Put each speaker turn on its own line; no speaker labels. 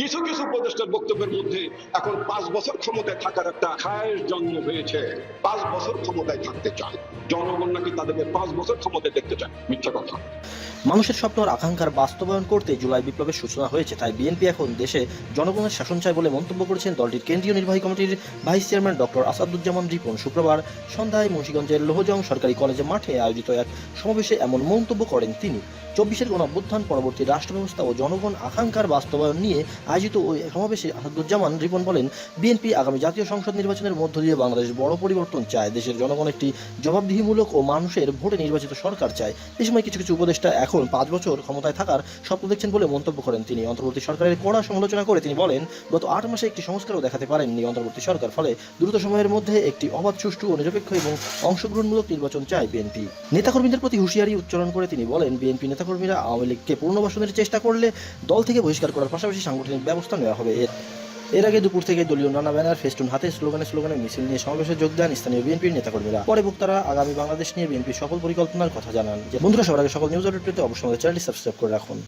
কিছু কিছু উপদেষ্টার বক্তব্যের মধ্যে এখন পাঁচ বছর ক্ষমতায় থাকার একটা খায়ের জন্ম হয়েছে। পাঁচ বছর ক্ষমতায় থাকতে চায়। জনগণ নাকি তাদেরকে পাঁচ বছর ক্ষমতায় দেখতে চায়। মিথ্যা কথা।
মানুষের স্বপ্ন আর আকাঙ্ক্ষার বাস্তবায়ন করতে জুলাই বিপ্লবের সূচনা হয়েছে, তাই বিএনপি এখন দেশে জনগণের শাসন চায় বলে মন্তব্য করেছেন দলটির কেন্দ্রীয় নির্বাহী কমিটির vice chairman doctor Asaduzzaman Ripon শুক্রবার। সন্ধ্যায় মুন্সিগঞ্জের লোহজং সরকারি কলেজে মাঠে আয়োজিত এক সমাবেশে এমন মন্তব্য করেন তিনি। চব্বিশের গণ অভ্যুত্থান পরবর্তী রাষ্ট্র ব্যবস্থা ও জনগণ আকাঙ্ক্ষার বাস্তবায়ন নিয়ে আয়োজিত ওই সমাবেশে আসাদুজ্জামান রিপন বলেন, বিএনপি আগামী জাতীয় সংসদ নির্বাচনের মধ্য দিয়ে বাংলাদেশ বড় পরিবর্তন চায়। দেশের জনগণ একটি জবাবদিহিমূলক ও মানুষের ভোটে নির্বাচিত সরকার চায়। এই সময় কিছু কিছু উপদেষ্টা এখন পাঁচ বছর ক্ষমতায় থাকার স্বপ্ন দেখছেন বলে মন্তব্য করেন তিনি। অন্তর্বর্তী সরকারের কড়া সমালোচনা করে তিনি বলেন, গত আট মাসে একটি সংস্কারও দেখাতে পারেননি অন্তর্বর্তী সরকার, ফলে দ্রুত সময়ের মধ্যে একটি অবাধ, সুষ্ঠু ও নিরপেক্ষ এবং অংশগ্রহণমূলক নির্বাচন চায় বিএনপি। নেতাকর্মীদের প্রতি হুঁশিয়ারি উচ্চারণ করে তিনি বলেন, বিএনপি নেতাকর্মীরা আওয়ামী লীগকে পুনর্বাসনের চেষ্টা করলে দল থেকে বহিষ্কার করার পাশাপাশি সাংগঠনিক ব্যবস্থা নেওয়া হবে। এর এর আগে দুপুর থেকে দলীয় নানা ব্যানার, ফেস্টুন হাতে স্লোগানে স্লোগানে মিছিল নিয়ে সমাবেশে যোগ দেন স্থানীয় বিএনপির নেতাকর্মীরা। পরে বক্তারা আগামী বাংলাদেশ নিয়ে বিএনপির সফল পরিকল্পনার কথা জানান। বন্ধুরা, সবার আগে সকল নিউজ অবশ্যই আমাদের চ্যানেলটি সাবস্ক্রাইব করে রাখুন।